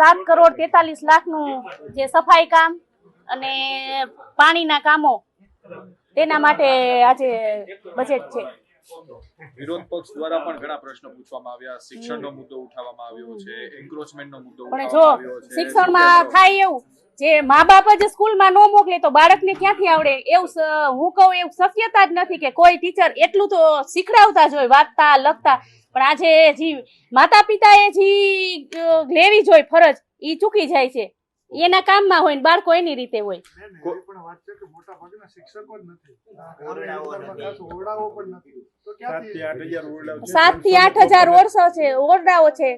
સાત કરોડ તેતાલીસ લાખનું જે સફાઈ કામ અને પાણીના કામો તેના માટે આજે બજેટ છે. વિરોધ પક્ષ દ્વારા પણ ઘણા પ્રશ્નો પૂછવામાં આવ્યા. શિક્ષણનો મુદ્દો ઉઠાવવામાં આવ્યો છે એન્ક્રોચમેન્ટનો મુદ્દો ઉઠાવવામાં આવ્યો છે. શિક્ષણમાં થાય એવું જે મા બાપ જ સ્કૂલમાં ન મોકલે તો બાળકને ક્યાંથી આવડે? એવું હું કહું એવું શક્યતા જ નથી કે કોઈ ટીચર એટલું તો શીખડાવતા જ હોય વાંચતા લખતા. પણ આજે જી માતા પિતાએ જી લેવી જોઈએ ફરજ ઈ ચૂકી જાય છે. એના કામમાં હોય ને બાળકો એની રીતે હોય. પણ વાત છે કે મોટા ભાગના શિક્ષકો જ નથી. ગ્રામ્ય વિસ્તારમાં ખાસ ઓરડાઓ પણ નથી. તો ક્યાંથી સાતથી આઠ હજાર ઓરસો છે ઓરડાઓ છે.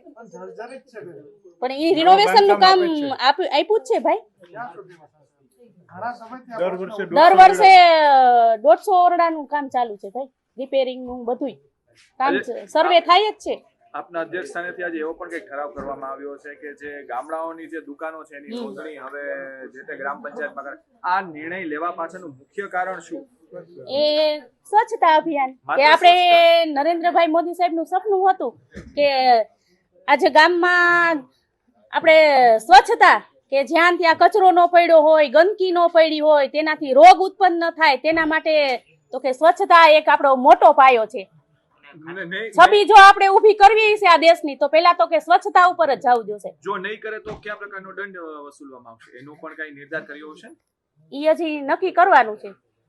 પણ એ છે ઈ રિનોવેશનનું કામ આપ્યું આપ્યું જ છે ભાઈ. દર વર્ષે દર વર્ષે દોઢસો ઓરડાનું કામ ચાલુ છે ભાઈ. રિપેરિંગનું બધુંય. કામ સર્વે થાય જ છે. આપના અધ્યક્ષ સ્થાનેથી આજે એવો પણ કંઈક ઠરાવ કરવામાં આવ્યો છે કે જે ગામડાઓની જે દુકાનો છે એની નોંધણી હવે જે તે ગ્રામ પંચાયતમાં આ નિર્ણય લેવા પાછળનું મુખ્ય કારણ શું? એ સ્વચ્છતા અભિયાન કે આપણે નરેન્દ્રભાઈ મોદી સાહેબનું સપનું હતું કે આજે ગામમાં આપણે સ્વચ્છતા કે જ્યાં ત્યાં કચરો ન પડ્યો હોય ગંદકી ન પડી હોય તેનાથી રોગ ઉત્પન્ન ન થાય તેના માટે તો કે સ્વચ્છતા એક આપણો મોટો પાયો છે. છબી જો આપણે ઊભી કરવી છે આ દેશની તો પહેલા તો કે સ્વચ્છતા ઉપર જ જવું જોશે. જો નહીં કરે તો કયા પ્રકારનો દંડ વસૂલવામાં આવશે? એનો પણ કઈ નિર્ધાર કર્યો હશે? ઈ હજી નક્કી કરવાનું છે.